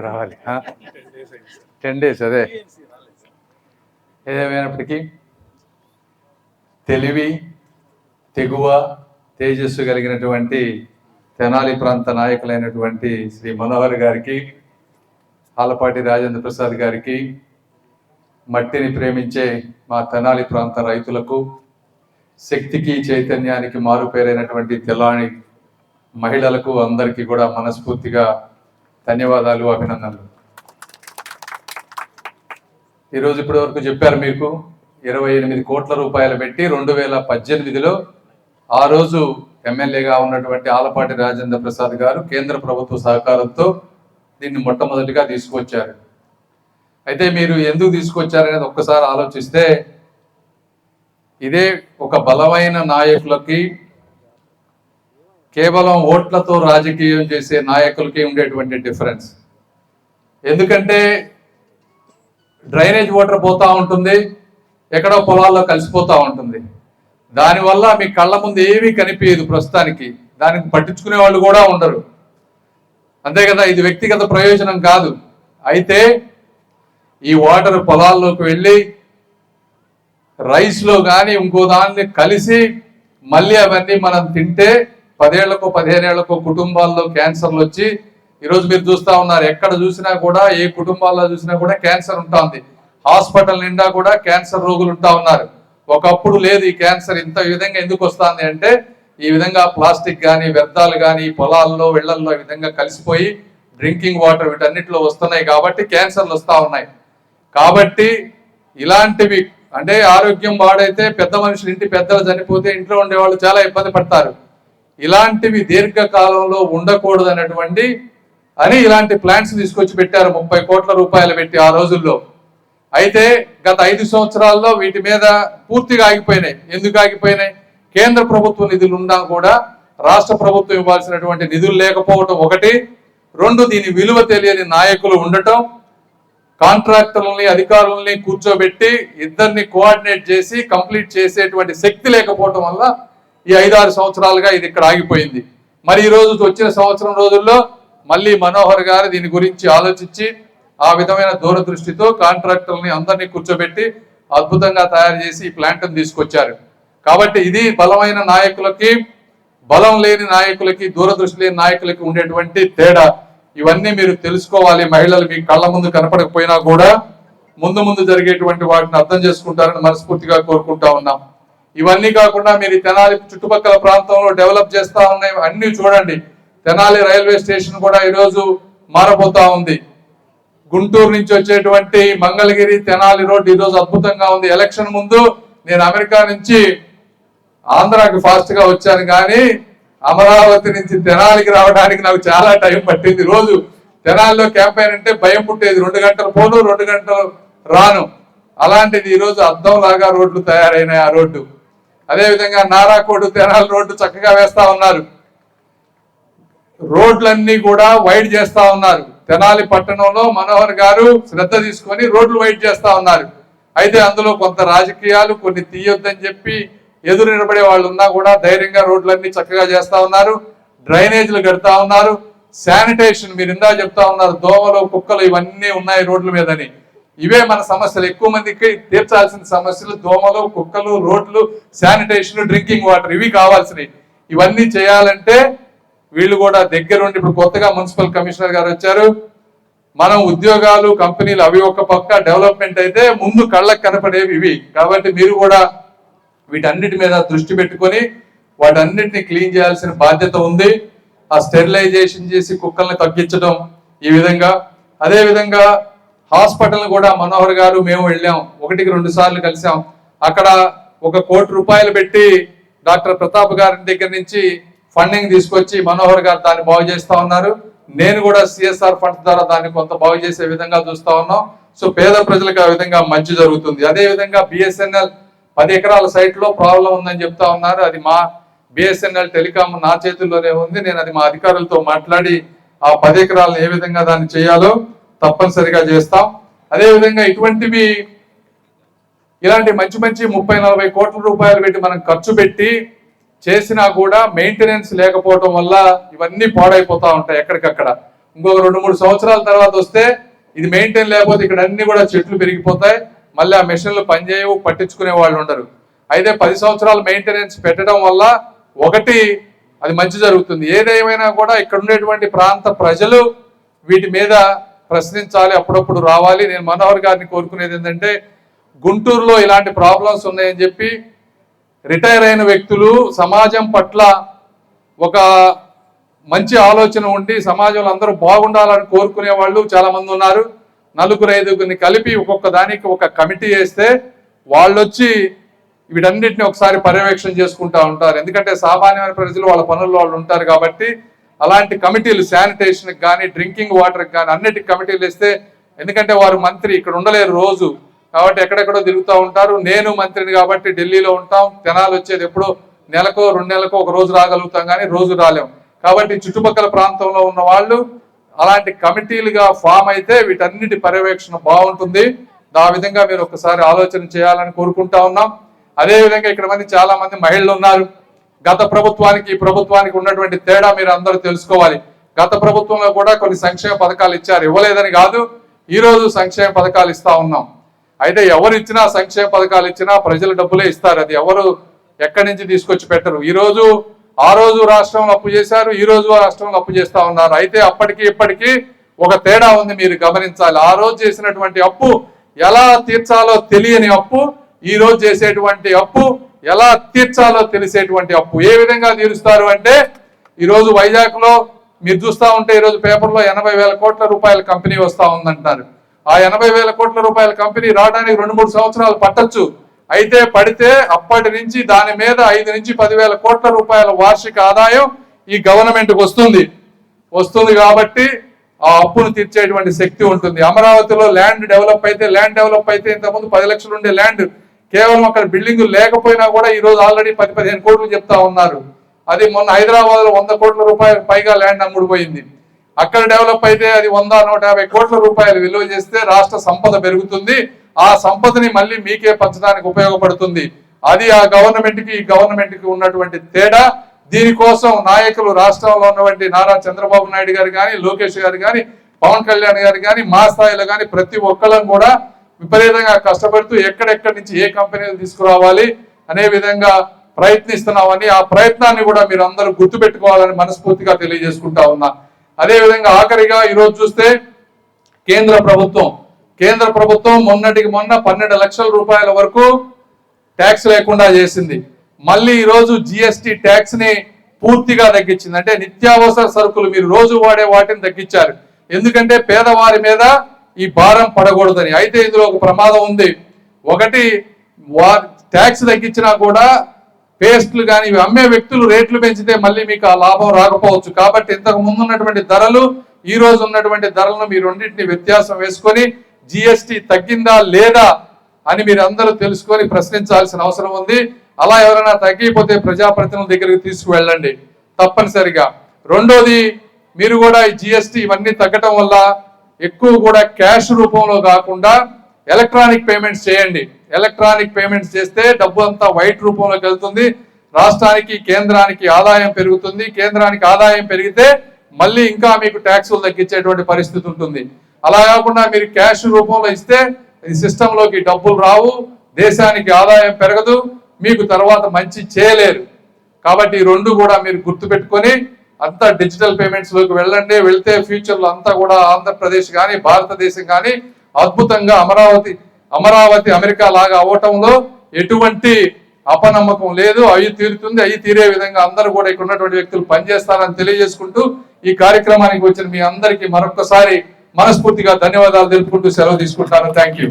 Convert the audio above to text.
రావాలి. Ten days అదే. ఏదేమైనప్పటికీ తెలివి తెగువ తేజస్సు కలిగినటువంటి తెనాలి ప్రాంత నాయకులైనటువంటి శ్రీ మనోహర్ గారికి ఆలపాటి రాజేంద్ర ప్రసాద్ గారికి మట్టిని ప్రేమించే మా తెనాలి ప్రాంత రైతులకు శక్తికి చైతన్యానికి మారుపేరైనటువంటి తెలాని మహిళలకు అందరికీ కూడా మనస్ఫూర్తిగా ధన్యవాదాలు అభినందనలు. ఈరోజు ఇప్పటి వరకు చెప్పారు మీకు ఇరవై ఎనిమిది కోట్ల రూపాయలు పెట్టి రెండు వేల పద్దెనిమిదిలో ఆ రోజు ఎమ్మెల్యేగా ఉన్నటువంటి ఆలపాటి రాజేంద్ర ప్రసాద్ గారు కేంద్ర ప్రభుత్వ సహకారంతో దీన్ని మొట్టమొదటిగా తీసుకొచ్చారు. అయితే మీరు ఎందుకు తీసుకొచ్చారనేది ఒక్కసారి ఆలోచిస్తే ఇదే ఒక బలమైన నాయకులకి కేవలం ఓట్లతో రాజకీయం చేసే నాయకులకి ఉండేటువంటి డిఫరెన్స్ ఎందుకంటే డ్రైనేజ్ వాటర్ పోతూ ఉంటుంది ఎక్కడో పొలాల్లో కలిసిపోతూ ఉంటుంది. దానివల్ల మీ కళ్ళ ముందు ఏమీ కనిపించదు ప్రస్తుతానికి. దానికి పట్టించుకునే వాళ్ళు కూడా ఉండరు. అంతే కదా ఇది వ్యక్తిగత ప్రయోజనం కాదు. అయితే ఈ వాటర్ పొలాల్లోకి వెళ్ళి రైస్లో కానీ ఇంకో దాన్ని కలిసి మళ్ళీ అవన్నీ మనం తింటే పదేళ్ళకు పదిహేనేళ్ళకు కుటుంబాల్లో క్యాన్సర్లు వచ్చి ఈరోజు మీరు చూస్తా ఉన్నారు. ఎక్కడ చూసినా కూడా ఏ కుటుంబాల్లో చూసినా కూడా క్యాన్సర్ ఉంటా ఉంది. హాస్పిటల్ నిండా కూడా క్యాన్సర్ రోగులు ఉంటా ఉన్నారు. ఒకప్పుడు లేదు ఈ క్యాన్సర్. ఇంత విధంగా ఎందుకు వస్తుంది అంటే ఈ విధంగా ప్లాస్టిక్ కానీ వ్యర్థాలు కానీ పొలాల్లో ఇళ్ళల్లో ఈ విధంగా కలిసిపోయి డ్రింకింగ్ వాటర్ వీటన్నిటిలో వస్తున్నాయి కాబట్టి క్యాన్సర్లు వస్తూ ఉన్నాయి. కాబట్టి ఇలాంటివి అంటే ఆరోగ్యం పాడైతే పెద్ద మనుషులు ఇంటి పెద్దలు చనిపోతే ఇంట్లో ఉండేవాళ్ళు చాలా ఇబ్బంది పడతారు. ఇలాంటివి దీర్ఘకాలంలో ఉండకూడదు అన్నటువంటి అని ఇలాంటి ప్లాన్స్ తీసుకొచ్చి పెట్టారు. ముప్పై కోట్ల రూపాయలు పెట్టి ఆ రోజుల్లో. అయితే గత ఐదు సంవత్సరాల్లో వీటి మీద పూర్తిగా ఆగిపోయినాయి. ఎందుకు ఆగిపోయినాయి? కేంద్ర ప్రభుత్వ నిధులు ఉన్నా కూడా రాష్ట్ర ప్రభుత్వం ఇవ్వాల్సినటువంటి నిధులు లేకపోవటం ఒకటి. రెండు దీని విలువ తెలియని నాయకులు ఉండటం. కాంట్రాక్టర్లని అధికారులని కూర్చోబెట్టి ఇద్దరిని కోఆర్డినేట్ చేసి కంప్లీట్ చేసేటువంటి శక్తి లేకపోవటం వల్ల ఈ ఐదారు సంవత్సరాలుగా ఇది ఇక్కడ ఆగిపోయింది. మరి ఈ రోజు వచ్చిన సంవత్సరం రోజుల్లో మళ్ళీ మనోహర్ గారు దీని గురించి ఆలోచించి ఆ విధమైన దూరదృష్టితో కాంట్రాక్టర్ని అందరినీ కూర్చోబెట్టి అద్భుతంగా తయారు చేసి ఈ ప్లాంట్ తీసుకొచ్చారు. కాబట్టి ఇది బలమైన నాయకులకి బలం లేని నాయకులకి దూరదృష్టి లేని నాయకులకి ఉండేటువంటి తేడా. ఇవన్నీ మీరు తెలుసుకోవాలి. మహిళలు మీ కళ్ళ ముందు కనపడకపోయినా కూడా ముందు ముందు జరిగేటువంటి వాటిని అర్థం చేసుకుంటారని మనస్ఫూర్తిగా కోరుకుంటా ఉన్నాం. ఇవన్నీ కాకుండా మీరు తెనాలి చుట్టుపక్కల ప్రాంతంలో డెవలప్ చేస్తా ఉన్నాయి అన్ని చూడండి. తెనాలి రైల్వే స్టేషన్ కూడా ఈరోజు మారబోతా ఉంది. గుంటూరు నుంచి వచ్చేటువంటి మంగళగిరి తెనాలి రోడ్డు ఈరోజు అద్భుతంగా ఉంది. ఎలక్షన్ ముందు నేను అమెరికా నుంచి ఆంధ్రాకి ఫాస్ట్గా వచ్చాను కానీ అమరావతి నుంచి తెనాలికి రావడానికి నాకు చాలా టైం పట్టింది. రోజు తెనాలిలో క్యాంపెయిన్ అంటే భయం పుట్టేది. రెండు గంటలు పోను రెండు గంటలు రాను. అలాంటిది ఈరోజు అద్దం లాగా రోడ్లు తయారైనాయి ఆ రోడ్డు. అదేవిధంగా నారాకోటు తెనాల తెనాలి రోడ్డు చక్కగా వేస్తా ఉన్నారు. రోడ్లన్నీ కూడా వైడ్ చేస్తా ఉన్నారు. తెనాలి పట్టణంలో మనోహర్ గారు శ్రద్ధ తీసుకొని రోడ్లు వైడ్ చేస్తా ఉన్నారు. అయితే అందులో కొంత రాజకీయాలు కొన్ని తీయొద్దని చెప్పి ఎదురు నిలబడే వాళ్ళు ఉన్నా కూడా ధైర్యంగా రోడ్లన్నీ చక్కగా చేస్తా ఉన్నారు. డ్రైనేజీలు కడతా ఉన్నారు. శానిటేషన్ మీరు ఇందా చెప్తా ఉన్నారు దోమలు కుక్కలు ఇవన్నీ ఉన్నాయి రోడ్ల మీదని. ఇవే మన సమస్యలు. ఎక్కువ మందికి తీర్చాల్సిన సమస్యలు దోమలు కుక్కలు రోడ్లు శానిటేషన్ డ్రింకింగ్ వాటర్ ఇవి కావాల్సినవి. ఇవన్నీ చేయాలంటే వీళ్ళు కూడా దగ్గరుండి ఇప్పుడు కొత్తగా మున్సిపల్ కమిషనర్ గారు వచ్చారు. మనం ఉద్యోగాలు కంపెనీలు అవి ఒక పక్క డెవలప్మెంట్ అయితే ముందు కళ్ళకు కనపడేవి ఇవి. కాబట్టి మీరు కూడా వీటన్నిటి మీద దృష్టి పెట్టుకొని వాటన్నిటిని క్లీన్ చేయాల్సిన బాధ్యత ఉంది. ఆ స్టెరిలైజేషన్ చేసి కుక్కల్ని తగ్గించడం ఈ విధంగా. అదే విధంగా హాస్పిటల్ కూడా మనోహర్ గారు మేము వెళ్ళాం. ఒకటికి రెండు సార్లు కలిసాం. అక్కడ ఒక కోటి రూపాయలు పెట్టి డాక్టర్ ప్రతాప్ గారి దగ్గర నుంచి ఫండింగ్ తీసుకొచ్చి మనోహర్ గారు దాన్ని బాగు చేస్తా ఉన్నారు. నేను కూడా సిఎస్ఆర్ ఫండ్స్ ద్వారా దాన్ని కొంత బాగు చేసే విధంగా చూస్తా ఉన్నాం. సో పేద ప్రజలకు ఆ విధంగా మంచి జరుగుతుంది. అదే విధంగా బిఎస్ఎన్ఎల్ పది ఎకరాల సైట్లో ప్రాబ్లం ఉందని చెప్తా ఉన్నారు. అది మా బిఎస్ఎన్ఎల్ టెలికాం నా చేతుల్లోనే ఉంది. నేను అది మా అధికారులతో మాట్లాడి ఆ పది ఎకరాలను ఏ విధంగా దాన్ని చేయాలో తప్పనిసరిగా చేస్తాం. అదేవిధంగా ఇటువంటివి ఇలాంటి మంచి మంచి ముప్పై నలభై కోట్ల రూపాయలు పెట్టి మనం ఖర్చు పెట్టి చేసినా కూడా మెయింటెనెన్స్ లేకపోవడం వల్ల ఇవన్నీ పాడైపోతా ఉంటాయి ఎక్కడికక్కడ. ఇంకొక రెండు మూడు సంవత్సరాల తర్వాత వస్తే ఇది మెయింటైన్ లేకపోతే ఇక్కడ అన్ని కూడా చెట్లు పెరిగిపోతాయి. మళ్ళీ ఆ మెషిన్లు పనిచేయవు పట్టించుకునే వాళ్ళు ఉండరు. అయితే పది సంవత్సరాలు మెయింటెనెన్స్ పెట్టడం వల్ల ఒకటి అది మంచి జరుగుతుంది. ఏదేమైనా కూడా ఇక్కడ ఉండేటువంటి ప్రాంత ప్రజలు వీటి మీద ప్రశ్నించాలి అప్పుడప్పుడు రావాలి. నేను మనోహర్ గారిని కోరుకునేది ఏంటంటే గుంటూరులో ఇలాంటి ప్రాబ్లమ్స్ ఉన్నాయని చెప్పి రిటైర్ అయిన వ్యక్తులు సమాజం పట్ల ఒక మంచి ఆలోచన ఉండి సమాజంలో అందరూ బాగుండాలని కోరుకునే వాళ్ళు చాలామంది ఉన్నారు. నలుగురు ఐదుగురిని కలిపి ఒక్కొక్క దానికి ఒక కమిటీ వేస్తే వాళ్ళు వచ్చి వీటన్నిటిని ఒకసారి పర్యవేక్షణ చేసుకుంటా ఉంటారు. ఎందుకంటే సామాన్యమైన ప్రజలు వాళ్ళ పనుల్లో వాళ్ళు ఉంటారు కాబట్టి అలాంటి కమిటీలు శానిటేషన్కి కానీ డ్రింకింగ్ వాటర్కి కానీ అన్నిటి కమిటీలు ఇస్తే ఎందుకంటే వారు మంత్రి ఇక్కడ ఉండలేరు రోజు. కాబట్టి ఎక్కడెక్కడో తిరుగుతూ ఉంటారు. నేను మంత్రిని కాబట్టి ఢిల్లీలో ఉంటాం. తెనాలు వచ్చేది ఎప్పుడో నెలకో రెండు నెలకో ఒక రోజు రాగలుగుతాం కానీ రోజు రాలేం. కాబట్టి చుట్టుపక్కల ప్రాంతంలో ఉన్న వాళ్ళు అలాంటి కమిటీలుగా ఫామ్ అయితే వీటన్నిటి పర్యవేక్షణ బాగుంటుంది. ఆ విధంగా మీరు ఒకసారి ఆలోచన చేయాలని కోరుకుంటా ఉన్నాం. అదేవిధంగా ఇక్కడ మంది చాలా మంది మహిళలు ఉన్నారు. గత ప్రభుత్వానికి ఈ ప్రభుత్వానికి ఉన్నటువంటి తేడా మీరు అందరూ తెలుసుకోవాలి. గత ప్రభుత్వంలో కూడా కొన్ని సంక్షేమ పథకాలు ఇచ్చారు. ఇవ్వలేదని కాదు ఈ రోజు సంక్షేమ పథకాలు ఇస్తా ఉన్నాం. అయితే ఎవరు ఇచ్చినా సంక్షేమ పథకాలు ఇచ్చినా ప్రజల డబ్బులే ఇస్తారు. అది ఎవరు ఎక్కడి నుంచి తీసుకొచ్చి పెట్టరు. ఈ రోజు ఆ రోజు రాష్ట్రంలో అప్పు చేశారు ఈ రోజు రాష్ట్రంలో అప్పు చేస్తా ఉన్నారు. అయితే అప్పటికి ఇప్పటికీ ఒక తేడా ఉంది మీరు గమనించాలి. ఆ రోజు చేసినటువంటి అప్పు ఎలా తీర్చాలో తెలియని అప్పు ఈ రోజు చేసేటువంటి అప్పు ఎలా తీర్చాలో తెలిసేటువంటి అప్పు ఏ విధంగా తీరుస్తారు అంటే ఈరోజు వైజాగ్లో మీరు చూస్తూ ఉంటే ఈరోజు పేపర్లో ఎనభై వేల కోట్ల రూపాయల కంపెనీ వస్తూ ఉందంటారు ఆ ఎనభై వేల కోట్ల రూపాయల కంపెనీ రావడానికి రెండు మూడు సంవత్సరాలు పట్టొచ్చు. అయితే పడితే అప్పటి నుంచి దాని మీద ఐదు నుంచి పదివేల కోట్ల రూపాయల వార్షిక ఆదాయం ఈ గవర్నమెంట్ వస్తుంది. వస్తుంది కాబట్టి ఆ అప్పును తీర్చేటువంటి శక్తి ఉంటుంది. అమరావతిలో ల్యాండ్ డెవలప్ అయితే ల్యాండ్ డెవలప్ అయితే ఇంతకుముందు పది లక్షలు ఉండే ల్యాండ్ కేవలం అక్కడ బిల్డింగ్ లేకపోయినా కూడా ఈరోజు ఆల్రెడీ పది పదిహేను కోట్లు చెప్తా ఉన్నారు. అది మొన్న హైదరాబాద్లో వంద కోట్ల రూపాయలు పైగా ల్యాండ్ అమ్ముడుపోయింది. అక్కడ డెవలప్ అయితే అది వంద నూట యాభై కోట్ల రూపాయలు విలువ చేస్తే రాష్ట్ర సంపద పెరుగుతుంది. ఆ సంపదని మళ్ళీ మీకే పంచడానికి ఉపయోగపడుతుంది. అది ఆ గవర్నమెంట్కి ఈ గవర్నమెంట్కి ఉన్నటువంటి తేడా. దీనికోసం నాయకులు రాష్ట్రంలో ఉన్నటువంటి నారా చంద్రబాబు నాయుడు గారు కానీ లోకేష్ గారు కానీ పవన్ కళ్యాణ్ గారు కానీ మా స్థాయిలో కానీ ప్రతి ఒక్కళ్ళం కూడా విపరీతంగా కష్టపడుతూ ఎక్కడెక్కడి నుంచి ఏ కంపెనీలు తీసుకురావాలి అనే విధంగా ప్రయత్నిస్తున్నామని ఆ ప్రయత్నాన్ని కూడా మీరు అందరూ గుర్తుపెట్టుకోవాలని మనస్ఫూర్తిగా తెలియజేసుకుంటా ఉన్నా. అదే విధంగా ఆఖరిగా ఈరోజు చూస్తే కేంద్ర ప్రభుత్వం. కేంద్ర ప్రభుత్వం మొన్నటికి మొన్న పన్నెండు లక్షల రూపాయల వరకు ట్యాక్స్ లేకుండా చేసింది. మళ్ళీ ఈరోజు జిఎస్టి ట్యాక్స్ని పూర్తిగా తగ్గించింది. అంటే నిత్యావసర సరుకులు మీరు రోజు వాడే వాటిని తగ్గించారు. ఎందుకంటే పేదవారి మీద ఈ భారం పడకూడదని. అయితే ఇందులో ఒక ప్రమాదం ఉంది. ఒకటి వా ట్యాక్స్ తగ్గించినా కూడా పేస్ట్లు కానీ ఇవి అమ్మే వ్యక్తులు రేట్లు పెంచితే మళ్ళీ మీకు ఆ లాభం రాకపోవచ్చు. కాబట్టి ఇంతకు ముందు ఉన్నటువంటి ధరలు ఈ రోజు ఉన్నటువంటి ధరలను మీ రెండింటిని వ్యత్యాసం వేసుకొని జిఎస్టి తగ్గిందా లేదా అని మీరు అందరూ తెలుసుకొని ప్రశ్నించాల్సిన అవసరం ఉంది. అలా ఎవరైనా తగ్గిపోతే ప్రజాప్రతినిధుల దగ్గరికి తీసుకువెళ్ళండి. తప్పనిసరిగా. రెండోది మీరు కూడా ఈ జిఎస్టి ఇవన్నీ తగ్గటం వల్ల ఎక్కువ కూడా క్యాష్ రూపంలో కాకుండా ఎలక్ట్రానిక్ పేమెంట్స్ చేయండి. ఎలక్ట్రానిక్ పేమెంట్స్ చేస్తే డబ్బు అంతా వైట్ రూపంలోకి వెళ్తుంది. రాష్ట్రానికి కేంద్రానికి ఆదాయం పెరుగుతుంది. కేంద్రానికి ఆదాయం పెరిగితే మళ్ళీ ఇంకా మీకు ట్యాక్సులు తగ్గించేటువంటి పరిస్థితి ఉంటుంది. అలా కాకుండా మీరు క్యాష్ రూపంలో ఇస్తే ఈ సిస్టంలోకి డబ్బులు రావు దేశానికి ఆదాయం పెరగదు మీకు తర్వాత మంచి చేయలేరు. కాబట్టి ఈ రెండు కూడా మీరు గుర్తుపెట్టుకొని అంతా డిజిటల్ పేమెంట్స్లోకి వెళ్ళండి. వెళ్తే ఫ్యూచర్లో అంతా కూడా ఆంధ్రప్రదేశ్ కానీ భారతదేశం కానీ అద్భుతంగా అమరావతి అమరావతి అమెరికా లాగా అవటంలో ఎటువంటి అపనమ్మకం లేదు. అవి తీరుతుంది. అవి తీరే విధంగా అందరూ కూడా ఇక్కడ ఉన్నటువంటి వ్యక్తులు పనిచేస్తారని తెలియజేసుకుంటూ ఈ కార్యక్రమానికి వచ్చిన మీ అందరికీ మరొకసారి మనస్ఫూర్తిగా ధన్యవాదాలు తెలుపుకుంటూ సెలవు తీసుకుంటాను. Thank you.